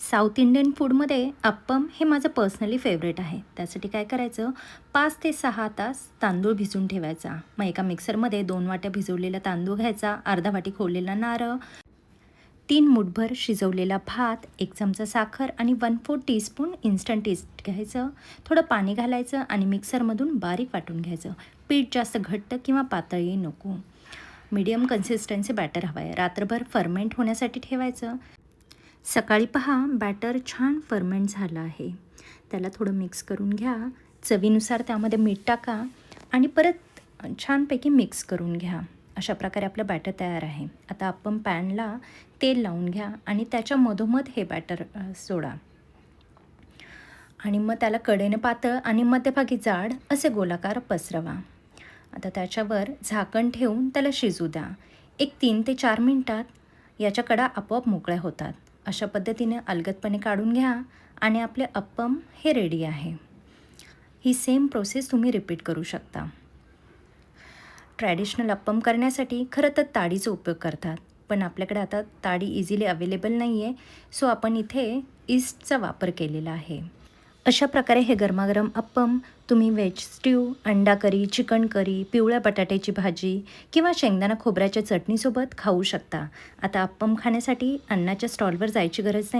South Indian फूडमध्ये अप्पम हे माझं पर्सनली फेवरेट आहे. त्यासाठी काय करायचं? पाच ते सहा तास तांदूळ भिजून ठेवायचा. मग एका मिक्सरमध्ये दोन वाट्या भिजवलेला तांदूळ घ्यायचा अर्धा वाटी खोडलेला नारळ तीन मुठभर शिजवलेला भात एक चमचा साखर आणि one four teaspoon instant taste घ्यायचं. थोडं पाणी घालायचं आणि मिक्सरमधून बारीक वाटून घ्यायचं. पीठ जास्त घट्ट किंवा पातळी नको. मीडियम कन्सिस्टन्सी बॅटर हवं आहे रात्रभर फर्मेंट होण्यासाठी ठेवायचं. सकाळी पहा बॅटर छान फर्मेंट झालं आहे. त्याला थोडं मिक्स करून घ्या. चवीनुसार त्यामध्ये मीठ टाका आणि परत छानपैकी मिक्स करून घ्या. अशा प्रकारे आपलं बॅटर तयार आहे. आता आपण पॅनला तेल लावून घ्या आणि त्याच्या मधोमध हे बॅटर सोडा. आणि मग त्याला कडेने पातळ आणि मध्यभागी जाड असे गोलाकार पसरवा. आता त्याच्यावर झाकण ठेवून त्याला शिजू द्या. एक तीन ते चार मिनटात याच्या कडा आपोआप मोकळ्या होतात. अशा पद्धतीने अलगदपणे काढून घ्या आणि आपले अप्पम हे रेडी आहे. ही सेम प्रोसेस तुम्ही रिपीट करू शकता. ट्रॅडिशनल अप्पम करण्यासाठी खरं तर ताडीचा उपयोग करतात पण आपल्याकडे आता ताडी इझिली अवेलेबल नाही आहे सो आपण इथे ईस्टचा वापर केलेला आहे. अशा प्रकारे हे गरमागरम अप्पम तुम्ही व्हेज स्ट्यू अंडा करी चिकन करी पिवळ्या बटाट्याची भाजी किंवा शेंगदाणा खोबऱ्याच्या चटणीसोबत खाऊ शकता. आता अप्पम खाण्यासाठी अन्नाच्या स्टॉलवर जायची गरज नाही.